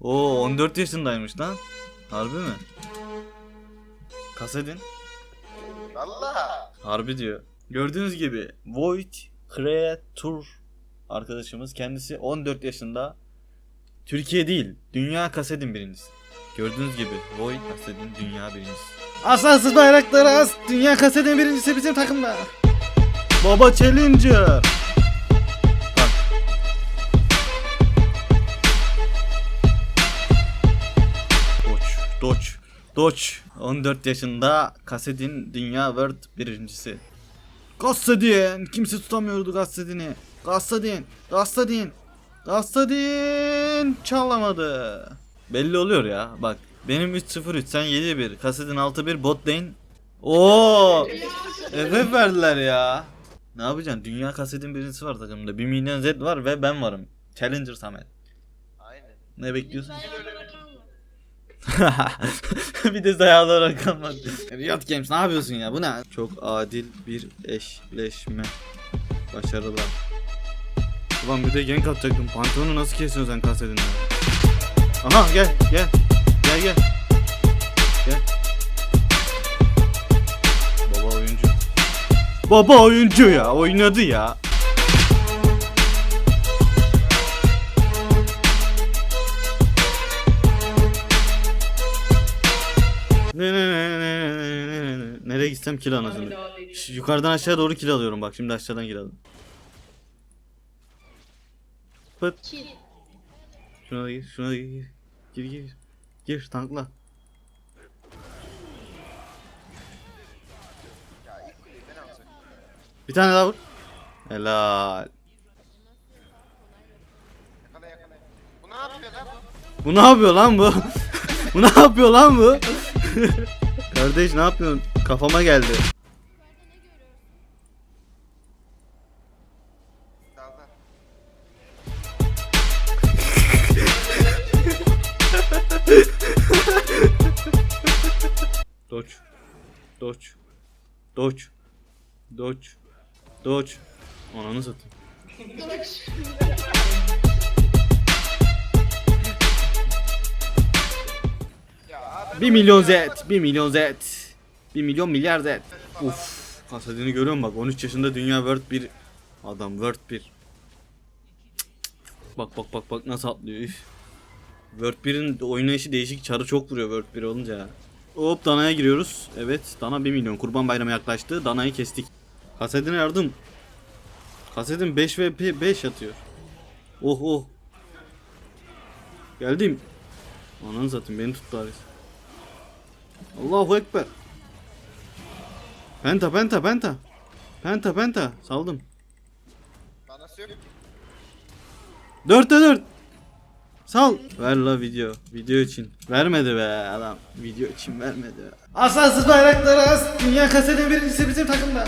Oo 14 yaşındaymış lan. Harbi mi? Kasedin. Valla. Harbi diyor. Gördüğünüz gibi Void Creator arkadaşımız kendisi 14 yaşında. Türkiye değil, dünya kasedin birincisi. Gördüğünüz gibi Void kasedin dünya birincisi. Asansız bayrakları as, dünya kasedin birincisi bizim takımda. Baba Challenger. Doç, Doç. 14 yaşında kasedin dünya world birincisi. Gassadin. Kimse tutamıyordu Gassadin'i. Gassadin. Gassadin. Gassadin. Çalamadı. Belli oluyor ya. Bak. Benim 3-0-3 sen 7-1. Kassadin 6-1 bot lane. Oo. FF verdiler ya. Ne yapacaksın? Dünya kasetin birincisi var takımda. 1 milyon Z var ve ben varım. Challenger Samet. Aynen. Ne bekliyorsun? Bir de dayalı rakam var. Riot Games ne yapıyorsun ya? Bu ne? Çok adil bir eşleşme. Başarılar. Ulan bir de gank atacaktım. Pantolonu nasıl kesiyorsun sen kasetini? Aha gel gel. Gel gel. Gel. Baba oyuncu. Baba oyuncu ya. Oynadı ya. Ne ne ne ne ne ne ne ne Nereye gitsem kill anasını. Şu yukarıdan aşağı doğru kill alıyorum bak şimdi aşağıdan kill aldım. Pıt. Şuna da gir, şuna da gir. Gir gir. Gir tankla. Bir tane daha vur. Helal. Yakala yakala. Bu ne yapıyor lan bu? Bu ne yapıyor lan bu? bu ne yapıyor lan bu? Kardeş ne yapıyorsun? Kafama geldi. Doç. Doç. Doç. Doç. Doç. Ananı satayım. 1 milyon Z. 1 milyon Z. 1 milyon milyar Z. Uf. Kasadini görüyor musun bak 13 yaşında dünya World 1 adam World 1. Bak bak bak bak nasıl atlıyor. Üf. World 1'in oynayışı değişik çarı çok vuruyor World 1 olunca. Hop danaya giriyoruz. Evet dana 1 milyon. Kurban bayramı yaklaştı. Danayı kestik. Kasedine yardım. Kasedin 5 ve 5 atıyor. Oh oh. Geldim. Ananı satayım beni tuttu Aris. Allahu Ekber. Penta penta penta. Penta penta. Saldım. Manası yok ki. 4'te 4. Sal. Ver la video. Video için. Vermedi be adam. Video için vermedi be. Asansız bayrakları as. Dünya kasetin birincisi bizim takımda.